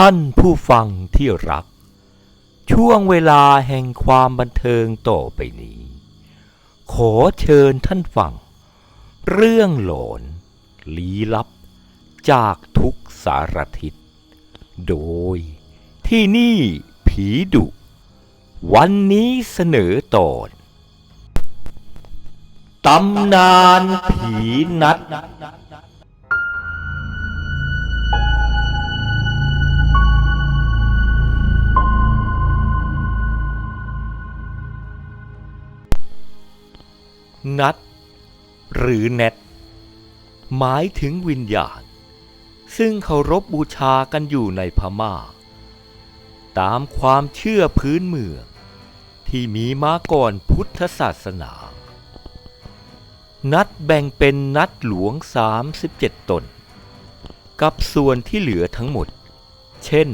ท่านผู้ฟังที่รัก ช่วงเวลาแห่งความบันเทิงต่อไปนี้ ขอเชิญท่านฟัง เรื่องหลอนลี้ลับ จากทุกสารทิศโดยที่นี่ผีดุ วันนี้เสนอตอนตำนานผีนัด นัด หรือแนทหมายถึงวิญญาณ ซึ่งเคารพบบูชากันอยู่ในพม่า ตามความเชื่อพื้นเมือง ที่มีมาก่อนพุทธศาสนา นัดแบ่งเป็นนัดหลวง 37 ตน กับส่วนที่เหลือทั้งหมด เช่น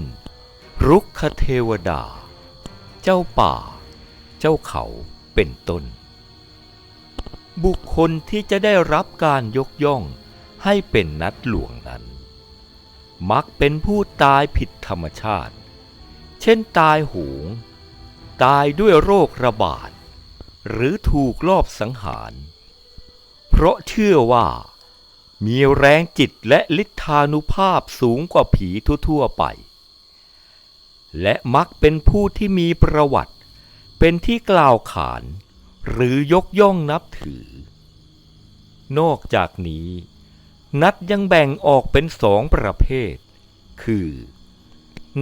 รุกขเทวดา เจ้าป่า เจ้าเขาเป็นต้น บุคคลที่จะได้รับการยกย่องให้เป็นนัดหลวงนั้น มักเป็นผู้ตายผิดธรรมชาติ เช่นตายโหงตายด้วยโรคระบาด หรือถูกลอบสังหาร เพราะเชื่อว่า มีแรงจิตและฤทธานุภาพสูงกว่าผีทั่วๆไป และมักเป็นผู้ที่มีประวัติ เป็นที่กล่าวขาน หรือยกย่องนับถือ นอกจากนี้ นัดยังแบ่งออกเป็นสองประเภท คือ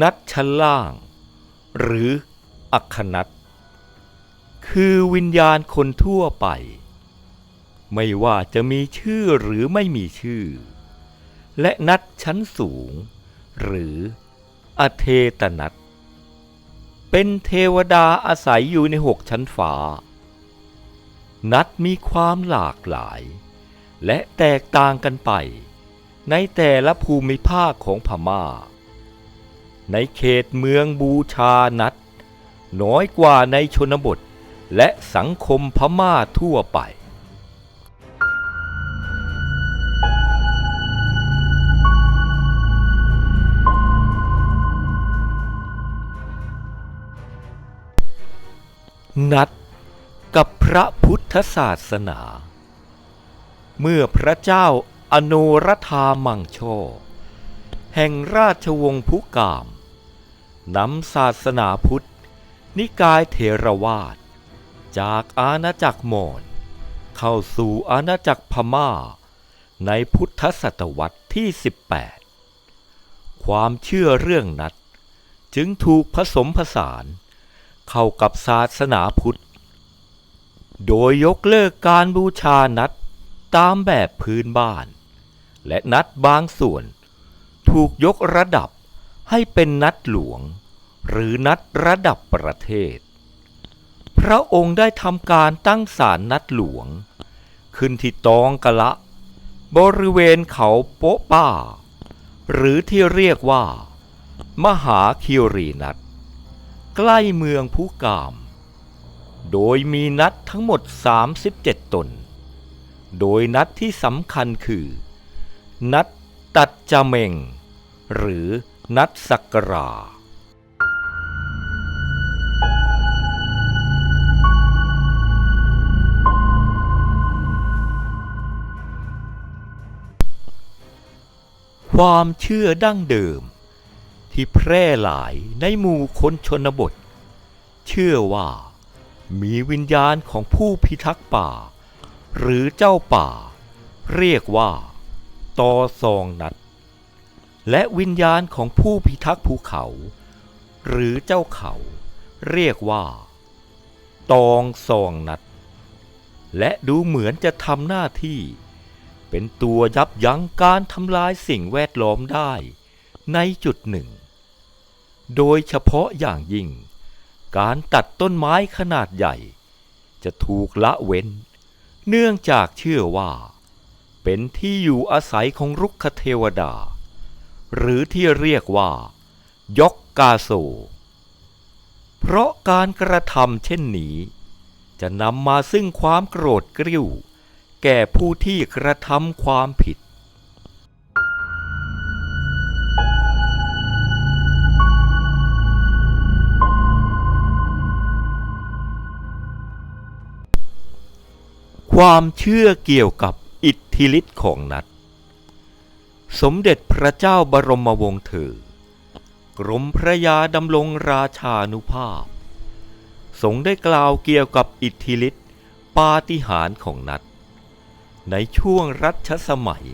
นัดชั้นล่าง หรืออัคนัดคือวิญญาณคนทั่วไป ไม่ว่าจะมีชื่อหรือไม่มีชื่อ และนัดชั้นสูง หรืออเทตนัดเป็นเทวดาอาศัยอยู่ในหกชั้นฟ้า นัดมีความหลากหลาย และแตกต่างกันไป ในแต่ละภูมิภาคของพม่า ในเขตเมืองบูชานัดน้อยกว่าในชนบทและสังคมพม่าทั่วไปนัด กับพระพุทธศาสนา เมื่อพระเจ้าอโนรธามังโช แห่งราชวงศ์พุกามนำศาสนาพุทธ นิกายเถรวาทจากอาณาจักรมอญเข้าสู่อาณาจักรพม่า ในพุทธศตวรรษที่ 18 ความเชื่อเรื่องนัดจึงถูกผสมผสาน เข้ากับศาสนาพุทธ โดยยกเลิกการบูชานัดตามแบบพื้นบ้าน และนัดบางส่วน ถูกยกระดับให้เป็นนัดหลวง หรือนัดระดับประเทศ พระองค์ได้ทำการตั้งศาลนัดหลวง ขึ้นที่ตองกะละ บริเวณเขาโป๊ะป้า หรือที่เรียกว่า มหาคิรีนัดใกล้เมืองผู้กาม โดยมีนัดทั้งหมด 37 ตน โดยนัดที่สำคัญคือ นัดตัดจเมง หรือนัดสักกรา ความเชื่อดั้งเดิม ที่แพร่หลายในหมู่คนชนบท เชื่อว่า มีวิญญาณของผู้พิทักษ์ป่า หรือเจ้าป่า เรียกว่าตอซองนัด และวิญญาณของผู้พิทักษ์ภูเขา หรือเจ้าเขา เรียกว่า ตองซองนัด และดูเหมือนจะทำหน้าที่ เป็นตัวยับยั้งการทำลายสิ่งแวดล้อมได้ ในจุดหนึ่ง โดยเฉพาะอย่างยิ่ง การตัดต้นไม้ขนาดใหญ่ จะถูกละเว้น เนื่องจากเชื่อว่า เป็นที่อยู่อาศัยของรุกขเทวดา หรือที่เรียกว่า ยกกาโซ เพราะการกระทำเช่นนี้ จะนำมาซึ่งความโกรธกริ้ว แก่ผู้ที่กระทำความผิด ความเชื่อเกี่ยวกับอิทธิฤทธิ์ของนัด สมเด็จพระเจ้าบรมวงศ์เธอกรมพระยาดำรงราชานุภาพ ทรงได้กล่าวเกี่ยวกับอิทธิฤทธิ์ปาฏิหาริย์ของนัด ในช่วงรัชสมัย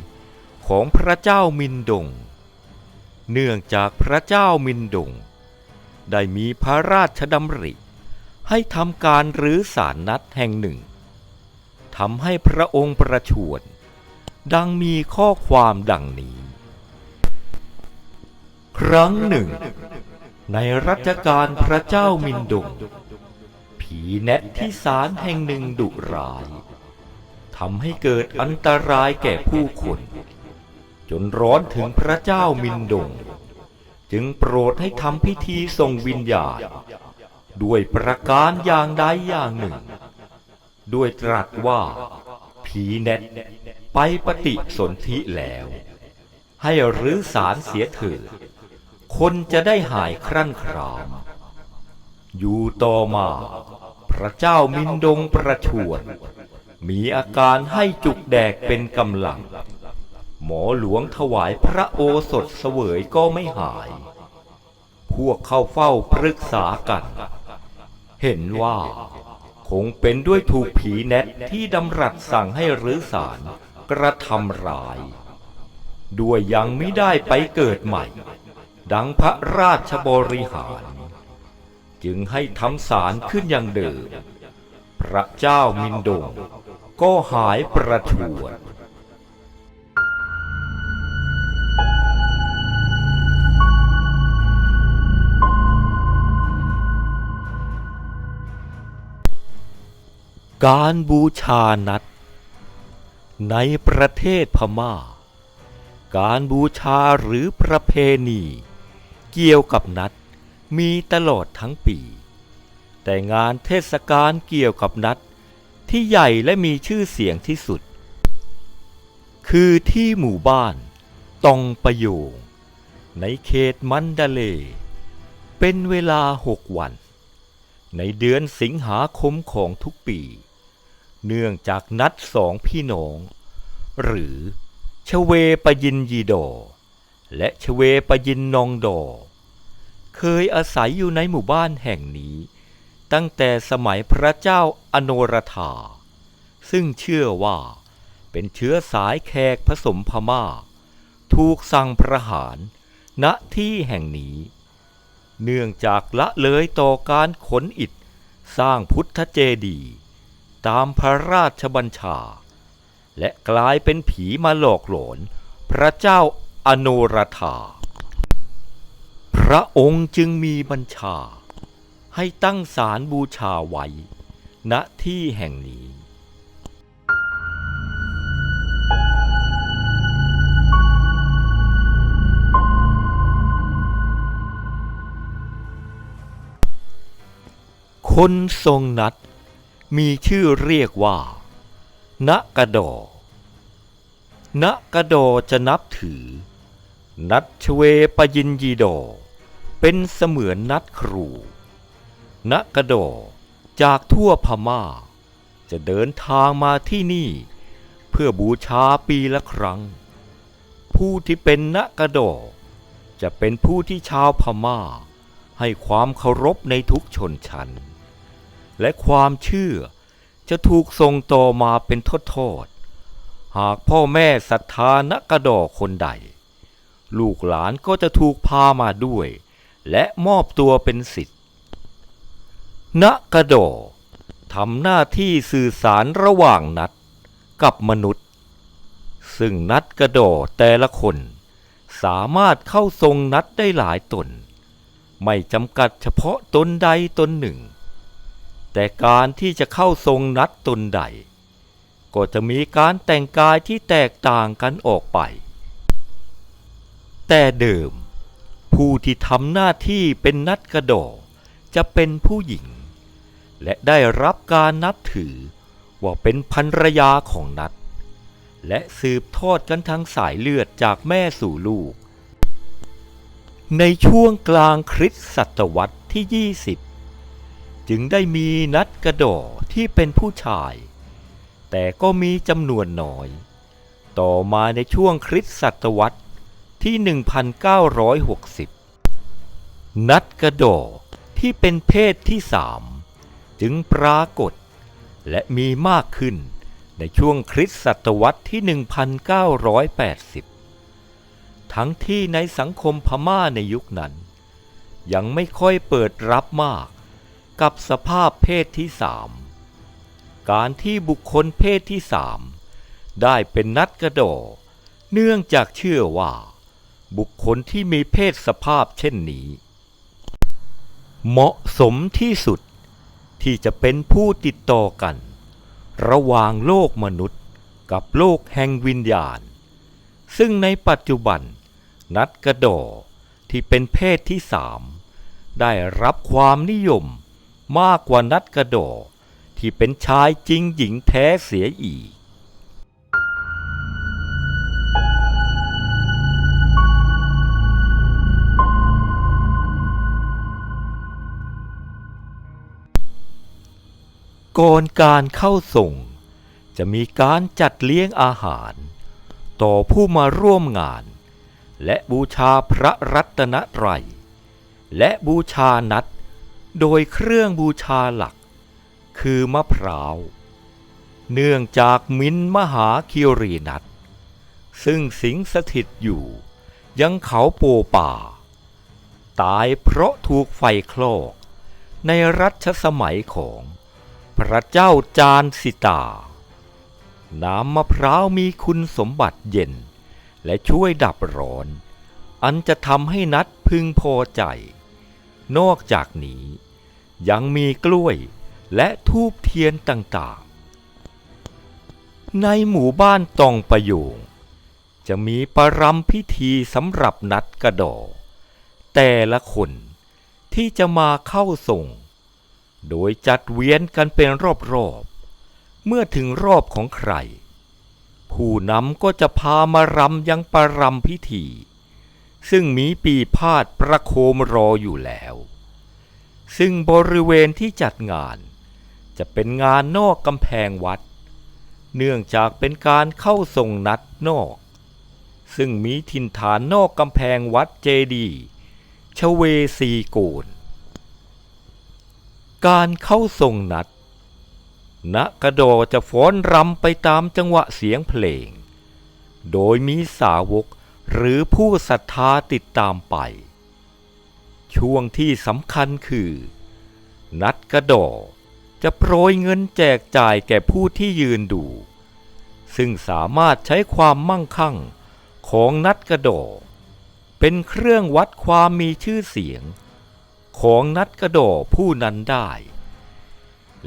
ของพระเจ้ามินดง เนื่องจากพระเจ้ามินดง ได้มีพระราชดำริ ให้ทำการรื้อศาลนัดแห่งหนึ่ง ทำให้พระองค์ประชวรดังมีข้อความดังนี้ ครั้งหนึ่ง ในรัชกาลพระเจ้ามินดง ผีแนะที่ศาลแห่งหนึ่งดุร้ายทำให้เกิดอันตรายแก่ผู้คนจนร้อนถึงพระเจ้ามินดง จึงโปรดให้ทำพิธีส่งวิญญาณ ด้วยประการอย่างใดอย่างหนึ่ง ด้วยตรัสว่า ผีแนทไปปฏิสนธิแล้ว ให้รื้อสารเสียเถิดคนจะได้หายครั่นคราม อยู่ต่อมา พระเจ้ามินดงประชวรมีอาการให้จุกแดกเป็นกำลัง หมอหลวงถวายพระโอสถเสวยก็ไม่หาย พวกเข้าเฝ้าปรึกษากัน เห็นว่า คงเป็นด้วยถูกผีแนทที่ดำรัสสั่งให้รื้อสารกระทำร้าย ด้วยยังไม่ได้ไปเกิดใหม่ ดังพระราชบริหาร จึงให้ทำสารขึ้นอย่างเดิม พระเจ้ามินดงก็หายประชวร การบูชานัด ในประเทศพม่า การบูชาหรือประเพณี เกี่ยวกับนัดมีตลอดทั้งปี แต่งานเทศกาลเกี่ยวกับนัดที่ใหญ่และมีชื่อเสียงที่สุด คือที่หมู่บ้านตองประโยง ในเขตมันดาเล เป็นเวลาหกวัน ในเดือนสิงหาคมของทุกปี เนื่องจากนัดสองพี่น้อง หรือชเวปยินยีดอ และชเวปยินนองดอ เคยอาศัยอยู่ในหมู่บ้านแห่งนี้ ตั้งแต่สมัยพระเจ้าอโนรธา ซึ่งเชื่อว่าเป็นเชื้อสายแขกผสมพม่า ถูกสั่งประหารณที่แห่งนี้ เนื่องจากละเลยต่อการขนอิฐสร้างพุทธเจดีย์ ตามพระราชบัญชา และกลายเป็นผีมาหลอกหลอน พระเจ้าอโนรธา พระองค์จึงมีบัญชา ให้ตั้งศาลบูชาไว้ ณที่แห่งนี้คนทรงนัด มีชื่อเรียกว่าณกระดอณกระดจะนับถือ นัดชเวปยินยีโด เป็นเสมือนนัดครูณกระดจากทั่วพม่า จะเดินทางมาที่นี่ เพื่อบูชาปีละครั้ง ผู้ที่เป็นณกระดจะเป็นผู้ที่ชาวพม่า ให้ความเคารพในทุกชนชั้น และความเชื่อ จะถูกส่งต่อมาเป็นทอดๆหากพ่อแม่ศรัทธานักกระดอกคนใด ลูกหลานก็จะถูกพามาด้วย และมอบตัวเป็นสิทธิ์นักกระดอทำหน้าที่สื่อสารระหว่างนัดกับมนุษย์ ซึ่งนัดกระดอแต่ละคน สามารถเข้าทรงนัดได้หลายตน ไม่จำกัดเฉพาะตนใดตนหนึ่ง แต่การที่จะเข้าทรงนัดตนใด ก็จะมีการแต่งกายที่แตกต่างกันออกไป แต่เดิม ผู้ที่ทำหน้าที่เป็นนัดกระโดจะเป็นผู้หญิง และได้รับการนับถือว่าเป็นภรรยาของนัด และสืบทอดกันทางสายเลือดจากแม่สู่ลูก ในช่วงกลางคริสตศตวรรษที่ 20 จึงได้มีนัดกระโดที่เป็นผู้ชายแแต่ก็มีจำนวนน้อย ต่อมาในช่วงคริสตศตวรรษที่ 1960 นัดกระโดดที่เป็นเพศที่สามจึงปรากฏ และมีมากขึ้นในช่วงคริสตศตวรรษที่ 1980 ทั้งที่ในสังคมพม่าในยุคนั้น ยังไม่ค่อยเปิดรับมาก กับสภาพเพศที่สามการที่บุคคลเพศที่สามได้เป็นนัดกระโดเนื่องจากเชื่อว่า บุคคลที่มีเพศสภาพเช่นนี้ เหมาะสมที่สุดที่จะเป็นผู้ติดต่อกัน ระหว่างโลกมนุษย์กับโลกแห่งวิญญาณ ซึ่งในปัจจุบันนัดกระโดที่เป็นเพศที่สามได้รับความนิยม มากกว่านัดกระโดดที่เป็นชายจริงหญิงแท้เสียอีก ก่อนการเข้าส่ง จะมีการจัดเลี้ยงอาหาร ต่อผู้มาร่วมงาน และบูชาพระรัตนตรัย และบูชานัด โดยเครื่องบูชาหลัก คือมะพร้าว เนื่องจากมินมหาคิรีนัดซึ่งสิงสถิตอยู่ ยังเขาโปป่า ตายเพราะถูกไฟคลอก ในรัชสมัยของพระเจ้าจานสิตา น้ำมะพร้าวมีคุณสมบัติเย็น และช่วยดับร้อน อันจะทำให้นัดพึงพอใจ นอกจากนี้ ยังมีกล้วยและทูบเทียนต่างๆ ในหมู่บ้านตองประโยง จะมีประรำพิธีสำหรับนัดกระดอ แต่ละคนที่จะมาเข้าส่ง โดยจัดเวียนกันเป็นรอบๆ เมื่อถึงรอบของใคร ผู้นำก็จะพามารำยังประรำพิธี ซึ่งมีปีพาดประโคมรออยู่แล้ว ซึ่งบริเวณที่จัดงาน จะเป็นงานนอกกำแพงวัด เนื่องจากเป็นการเข้าส่งนัดนอก ซึ่งมีถิ่นฐานนอกกำแพงวัดเจดีชเวซีโกนการเข้าส่งนัดณกระโดจะฟ้อนรำไปตามจังหวะเสียงเพลง โดยมีสาวกหรือผู้ศรัทธาติดตามไป ช่วงที่สำคัญคือ นัดกระโดจะโปรยเงินแจกจ่ายแก่ผู้ที่ยืนดู ซึ่งสามารถใช้ความมั่งคั่งของนัดกระโดเป็นเครื่องวัดความมีชื่อเสียง ของนัดกระโดผู้นั้นได้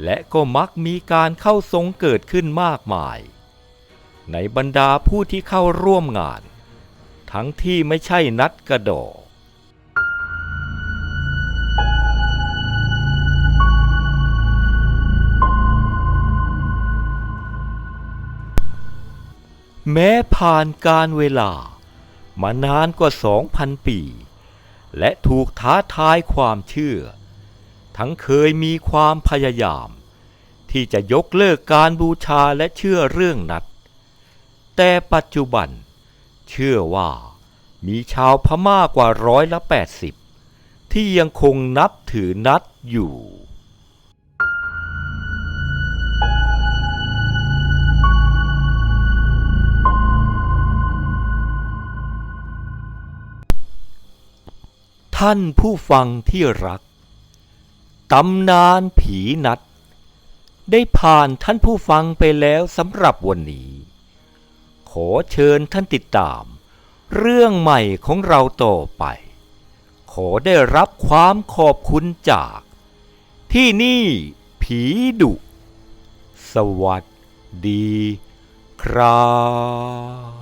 และก็มักมีการเข้าทรงเกิดขึ้นมากมาย ในบรรดาผู้ที่เข้าร่วมงาน ทั้งที่ไม่ใช่นัดกระโด แม้ผ่านการเวลามานานกว่าสองพันปี และถูกท้าทายความเชื่อ ทั้งเคยมีความพยายาม ที่จะยกเลิกการบูชาและเชื่อเรื่องนัดแต่ปัจจุบัน เชื่อว่ามีชาวพม่ากว่าร้อยละแปดสิบที่ยังคงนับถือนัดอยู่ ท่านผู้ฟังที่รัก ตำนานผีนัด ได้ผ่านท่านผู้ฟังไปแล้วสำหรับวันนี้ ขอเชิญท่านติดตาม เรื่องใหม่ของเราต่อไป ขอได้รับความขอบคุณจาก ที่นี่ผีดุ สวัสดีครับ